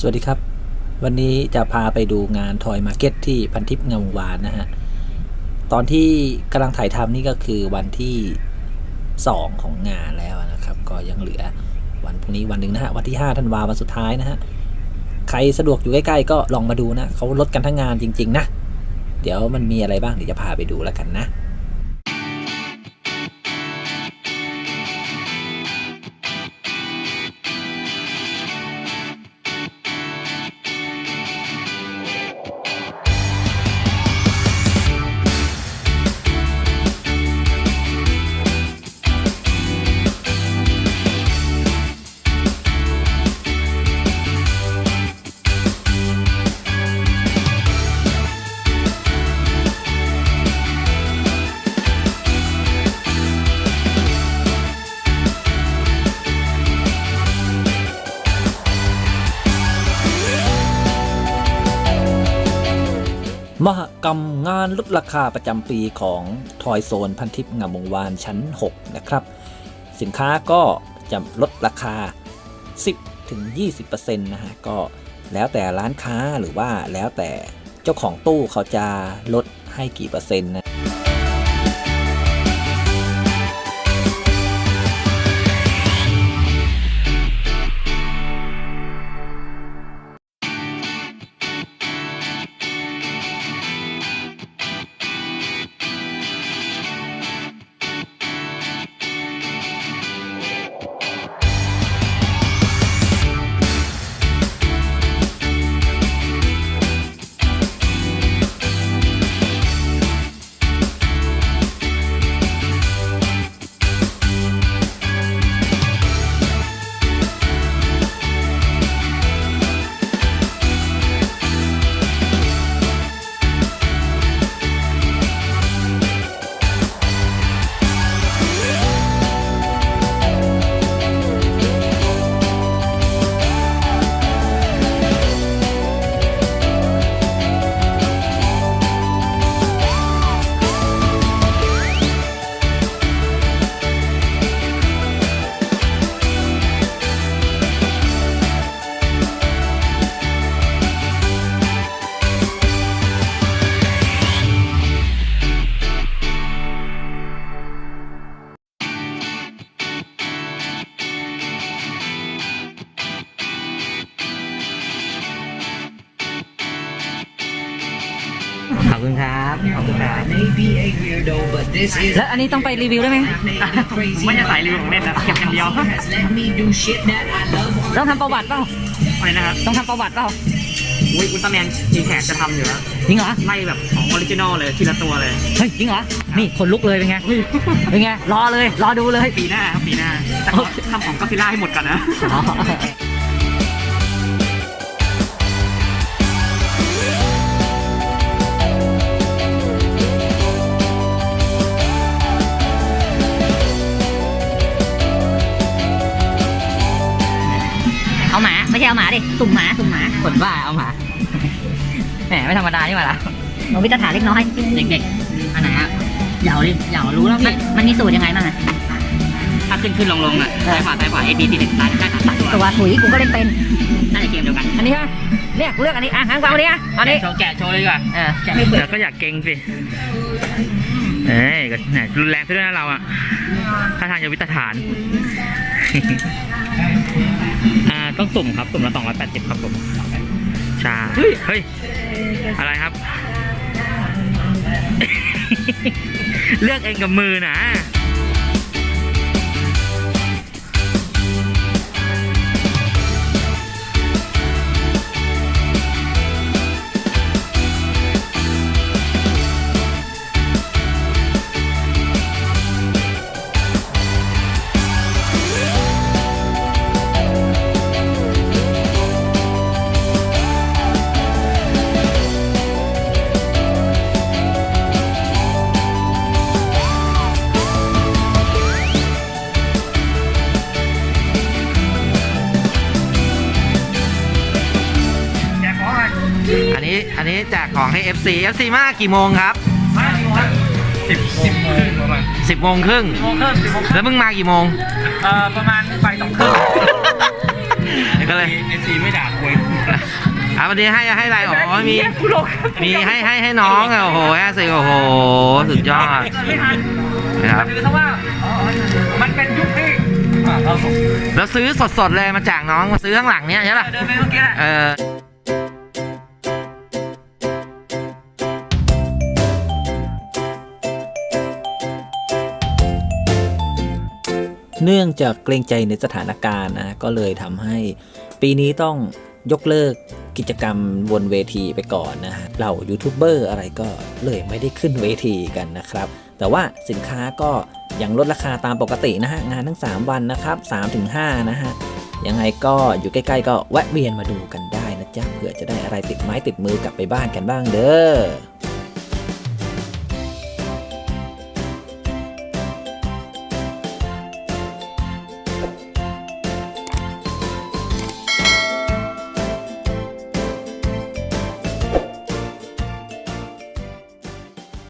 สวัสดีครับ วันนี้จะพาไปดูงานทอยมาร์เก็ตที่พันทิพย์งามวานนะฮะ ตอนที่กำลังถ่ายทำนี่ก็คือวันที่ 2 ของงานแล้วนะครับ ก็ยังเหลือวันพรุ่งนี้วันหนึ่งนะฮะ วันที่5ธันวาวันสุดท้ายนะฮะ ใครสะดวกอยู่ใกล้ๆก็ลองมาดูนะเขาลดกันทั้งงานจริง ๆ นะ เดี๋ยวมันมีอะไรบ้างเดี๋ยวจะพาไปดูแล้วกันนะ มหกรรมงานลดราคาประจำปีของทอยโซนพันทิพย์งามวงวานชั้น 6 นะครับ สินค้าก็จะลดราคา 10ถึง20%นะฮะ ก็แล้วแต่ร้านค้าหรือว่าแล้วแต่เจ้าของตู้เขาจะลดให้กี่เปอร์เซ็นต์นะ อบคุณครับ ขอบคุณครับ Maybe a weirdo, but this is แล้วอันนี้ต้องไปรีวิวได้ไหม crazy. ไม่จะสายรีวิวของเล่นนะเก็บอย่างเดียว Has let me do shit that I love. ต้องทำประวัติเปล่าอะไรนะครับ ต้องทำประวัติเปล่าอุ้ยอุลตร้าแมนมีแขกจะทำอยู่แล้วจริงเหรอไล่แบบของออริจินอลเลยทีละตัวเลย เฮ้ยจริงเหรอ นี่คนลุกเลยเป็นไง เป็นไง รอเลย รอดูเลย ปีหน้าครับปีหน้า แต่ขอทำของก็ซิล่าให้หมดก่อนนะ เอาหมาไม่ใช่เอาหมาดิ สุ่มหมา สุ่มหมาคนบ้าเอาหมา แหมไม่ธรรมดานี่หว่าละโนบิตะฐานเล็กน้อย เด็กๆอันไหนอะอยาวดิอยาวรู้แล้วพี่มันมีสูตรยังไงบ้างอะถ้าขึ้นขึ้นลงลงอะซ้ายขวาซ้ายขวา A B C ติดซ้ายได้ขาตัดตัวถุยกูก็เล่นเป็น น่าจะเกมเดียวกันอันนี้ใช่ไหมเรียกเลือกอันนี้ อะงั้นกูเอาอันนี้อะเอาอันนี้แกะโชว์แกะโชว์เลยดีกว่าเออเดี๋ยวก็อยากเก่งสิ เอ้ยก็แหมรุนแรงซะด้วยนะเราอะ ถ้าทางจะวิตฐาน อ่า ต้องสุ่มครับสุ่มละสองร้อยแปดสิบครับผมใช่เฮ้ยเฮ้ยอะไรครับ เลือกเองกับมือนะ นนี้อันนี้แจกของให้ FC FC มากี่โมงครับสิบสิบโมงประมาณ10โมงครึ่งโมงครึ่งสิบโมงครึ่งแล้วมึงมากี่โมง เอ่อประมาณบ่ายสองครึ่งก็เลยเอซีไม่ด่าควยอะวันนี้ให้ให้อะไรอ๋อมีมีให้ให้ให้น้องอะโอ้โหแอสซี่โอ้โหสุดยอด ไม่ทันนะครับคือถ้าว่าอ๋อมันเป็นยุคที่อ่าเราส่งแล้วซื้อสดๆเลยมาจากน้องมาซื้อข้างหลังเนี้ยใช่ป่ะเดินไปเมื่อกี้แหละ เออ เนื่องจากเกรงใจในสถานการณ์นะก็เลยทำให้ปีนี้ต้องยกเลิกกิจกรรมบนเวทีไปก่อนนะฮะเหล่ายูทูบเบอร์อะไรก็เลยไม่ได้ขึ้นเวทีกันนะครับ แต่ว่าสินค้าก็ยังลดราคาตามปกตินะฮะงานทั้ง 3 วันนะครับ3-5นะฮะยังไงก็อยู่ใกล้ๆ ก็แวะเวียนมาดูกันได้นะจ๊ะเผื่อจะได้อะไรติดไม้ติดมือกลับไปบ้านกันบ้างเด้อ